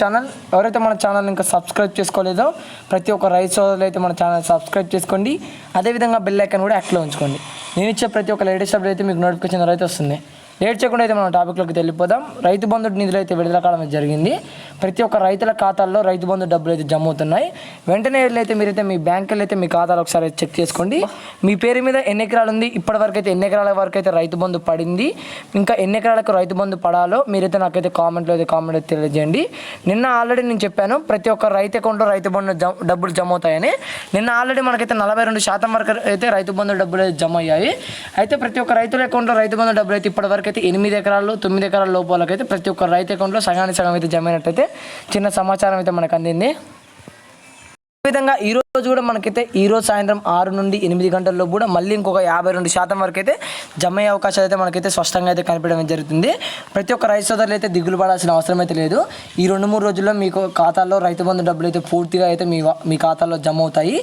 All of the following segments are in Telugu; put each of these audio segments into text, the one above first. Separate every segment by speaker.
Speaker 1: ఛానల్. ఎవరైతే మన ఛానల్ ఇంకా సబ్స్క్రైబ్ చేసుకోలేదో ప్రతి ఒక్క రైతు సోదరులు అయితే మన ఛానల్ సబ్స్క్రైబ్ చేసుకోండి. అదేవిధంగా బెల్ ఐకాన్ కూడా యాక్టివ్లో ఉంచుకోండి. నేను ఇచ్చే ప్రతి ఒక్క లేటెస్ట్ అప్డేట్ అయితే మీకు నోటిఫికేషన్ ద్వారా అయితే వస్తుంది. లేట్ చేయకుండా అయితే మనం టాపిక్లోకి వెళ్ళిపోదాం. రైతు బంధు నిధులు అయితే విడుదల కావడం జరిగింది. ప్రతి ఒక్క రైతుల ఖాతాల్లో రైతు బంధు డబ్బులు అయితే జమ అవుతున్నాయి వెంటనే వెళ్ళైతే మీరైతే మీ బ్యాంకులో అయితే మీ ఖాతాలో ఒకసారి అయితే చెక్ చేసుకోండి. మీ పేరు మీద ఎన్ని ఎకరాలు ఉంది? ఇప్పటి వరకు అయితే ఎన్ని ఎకరాల వరకు అయితే రైతు బంధు పడింది? ఇంకా ఎన్ని ఎకరాలకు రైతు బంధు పడాలో మీరైతే నాకైతే కామెంట్లో అయితే కామెంట్ అయితే తెలియజేయండి. నిన్న ఆల్రెడీ నేను చెప్పాను ప్రతి ఒక్క రైతు అకౌంట్లో రైతు బంధు డబ్బులు జమ అవుతాయని నిన్న ఆల్రెడీ మనకైతే నలభై రెండు శాతం వరకు అయితే రైతు బంధు డబ్బులు అయితే జమ అయ్యాయి అయితే ప్రతి ఒక్క రైతుల అకౌంట్లో రైతు బంధు డబ్బులు అయితే ఇప్పటి వాళ్ళకైతే ఎనిమిది ఎకరాలు తొమ్మిది ఎకరాల లోపాలకైతే ప్రతి ఒక్క రైతు అకౌంట్లో సగానికి సగం అయితే జమైనట్టయితే చిన్న సమాచారం అయితే మనకు అందింది. విధంగా ఈ రోజు కూడా మనకైతే ఈ రోజు సాయంత్రం ఆరు నుండి ఎనిమిది గంటల్లో కూడా మళ్ళీ ఇంకొక యాభై రెండు శాతం వరకు అయితే జమ అయ్యే అవకాశాలు అయితే మనకైతే స్పష్టంగా అయితే కనిపించడం జరుగుతుంది. ప్రతి ఒక్క రైతు సోదరులు అయితే దిగులు పడాల్సిన అవసరం అయితే లేదు. ఈ రెండు మూడు రోజుల్లో మీకు ఖాతాల్లో రైతు బంధు డబ్బులు అయితే పూర్తిగా అయితే మీ మీ ఖాతాల్లో జమ అవుతాయి.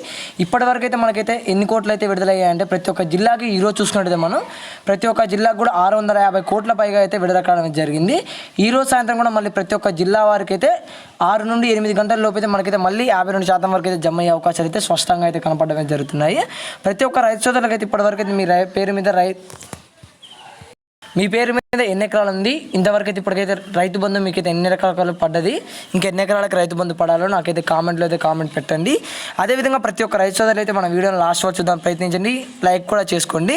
Speaker 1: ఇప్పటివరకు అయితే మనకైతే ఎన్ని కోట్లు అయితే విడుదలయ్యాయంటే ప్రతి ఒక్క జిల్లాకి ఈరోజు రోజు చూసుకున్నట్టయితే మనం ప్రతి ఒక్క జిల్లాకు కూడా ఆరు వందల యాభై కోట్ల పైగా అయితే విడుదల కావడం జరిగింది. ఈ రోజు సాయంత్రం కూడా మళ్ళీ ప్రతి ఒక్క జిల్లా వారికి అయితే ఆరు నుండి ఎనిమిది గంటల లోపు అయితే మనకైతే మళ్ళీ యాభై రెండు శాతం వరకు అయితే జమ అయ్యే అవకాశాలు అయితే స్పష్టంగా అయితే కనపడమే జరుగుతున్నాయి. ప్రతి ఒక్క రైతు సోదరులకు అయితే ఇప్పటివరకు అయితే మీ పేరు మీద రై మీ పేరు మీద ఎన్ని ఎకరాలు ఉంది? ఇంతవరకు అయితే ఇప్పటికైతే రైతు బంధు మీకు అయితే ఎన్ని రకాల పడ్డది? ఇంకా ఎన్ని ఎకరాలకు రైతు బంధు పడాలో నాకైతే కామెంట్లో అయితే కామెంట్ పెట్టండి. అదేవిధంగా ప్రతి ఒక్క రైతు సోదరులు అయితే మన వీడియోని లాస్ట్ వరకు చూద్దాం ప్రయత్నించండి. లైక్ కూడా చేసుకోండి.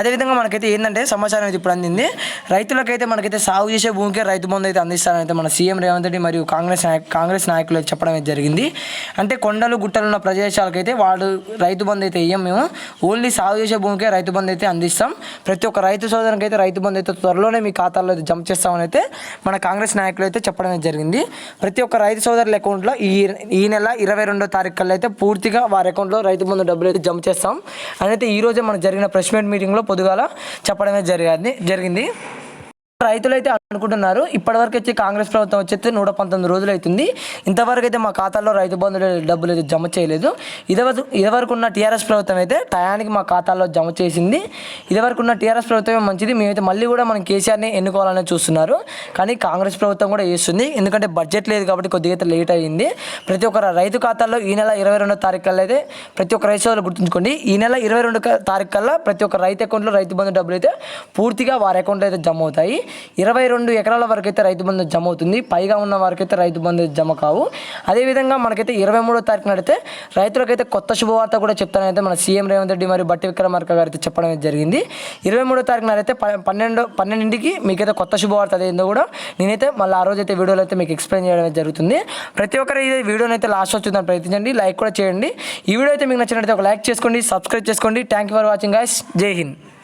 Speaker 1: అదేవిధంగా మనకైతే ఏంటంటే సమాచారం అయితే ఇప్పుడు అందింది. రైతులకైతే మనకైతే సాగు చేసే భూమికే రైతు బంధు అయితే అందిస్తారని అయితే మన సీఎం రేవంత్ రెడ్డి మరియు కాంగ్రెస్ కాంగ్రెస్ నాయకులు చెప్పడం అయితే జరిగింది. అంటే కొండలు గుట్టలు ఉన్న ప్రదేశాలకైతే వాళ్ళు రైతు బంధు అయితే ఇయ్యం మేము. ఓన్లీ సాగు చేసే భూమికే రైతు బంధు అయితే అందిస్తాం. ప్రతి ఒక్క రైతు సోదరునికి అయితే రైతు బంధు అయితే త్వరలోనే మీ ఖాతాల్లో జమ చేస్తామని అయితే మన కాంగ్రెస్ నాయకులు అయితే చెప్పడం జరిగింది. ప్రతి ఒక్క రైతు సోదరుల అకౌంట్లో ఈ ఈ నెల ఇరవై రెండో తారీఖు కల్లా అయితే పూర్తిగా వారి అకౌంట్లో రైతు బంధు డబ్బులు అయితే జమ చేస్తాం. అని అయితే ఈ రోజే జరిగిన ప్రెస్ మీట్ మీటింగ్లో పొద్దుగాల చెప్పడమే జరిగింది. జరిగింది. రైతులు అయితే అనుకుంటున్నారు. ఇప్పటివరకు వచ్చి కాంగ్రెస్ ప్రభుత్వం వచ్చేస్తే నూట పంతొమ్మిది రోజులు అవుతుంది ఇంతవరకు అయితే మా ఖాతాలో రైతు బంధువులు డబ్బులు అయితే జమ చేయలేదు. ఇదివరకు ఇదివరకు ఉన్న టీఆర్ఎస్ ప్రభుత్వం అయితే టయానికి మా ఖాతాలో జమ చేసింది. ఇదివరకు ఉన్న టీఆర్ఎస్ ప్రభుత్వమే మంచిది. మేమైతే మళ్ళీ కూడా మనం కేసీఆర్ని ఎన్నుకోవాలని చూస్తున్నారు. కానీ కాంగ్రెస్ ప్రభుత్వం కూడా చేస్తుంది ఎందుకంటే బడ్జెట్ లేదు కాబట్టి కొద్దిగా లేట్ అయ్యింది ప్రతి ఒక్క రైతు ఖాతాల్లో ఈ నెల ఇరవై రెండో తారీఖు కల్లా అయితే ప్రతి ఒక్క రైతు సోదరులు గుర్తుంచుకోండి. ఈ నెల ఇరవై రెండు తారీఖు కల్లా ప్రతి ఒక్క రైతు అకౌంట్లో రైతు బంధు డబ్బులు అయితే పూర్తిగా వారి అకౌంట్లో అయితే జమ అవుతాయి. ఇరవై రెండు ఎకరాల వరకు అయితే రైతు బంధు జమ అవుతుంది పైగా ఉన్న వారికి అయితే రైతు బంధు జమ కావు. అదేవిధంగా మనకైతే ఇరవై మూడో తారీఖున అయితే రైతులకైతే కొత్త శుభవార్త కూడా చెప్తానైతే మన సీఎం రేవంత్ రెడ్డి మరియు బట్టి విక్రమార్క గారు అయితే చెప్పడం జరిగింది. ఇరవై మూడో తారీఖున అయితే పన్నెండు పన్నెండింటికి మీకైతే కొత్త శుభవార్త అదేందో కూడా నేనైతే మళ్ళీ ఆ రోజు అయితే వీడియోలో అయితే మీకు ఎక్స్ప్లెయిన్ చేయడం జరుగుతుంది. ప్రతి ఒక్కరు ఈ వీడియోని అయితే లాస్ట్ వచ్చి ప్రయత్నించండి. లైక్ కూడా చేయండి. ఈ వీడియో అయితే మీకు నచ్చినట్లయితే ఒక లైక్ చేసుకోండి సబ్స్క్రైబ్ చేసుకోండి. Thank you for watching guys. జై హింద్.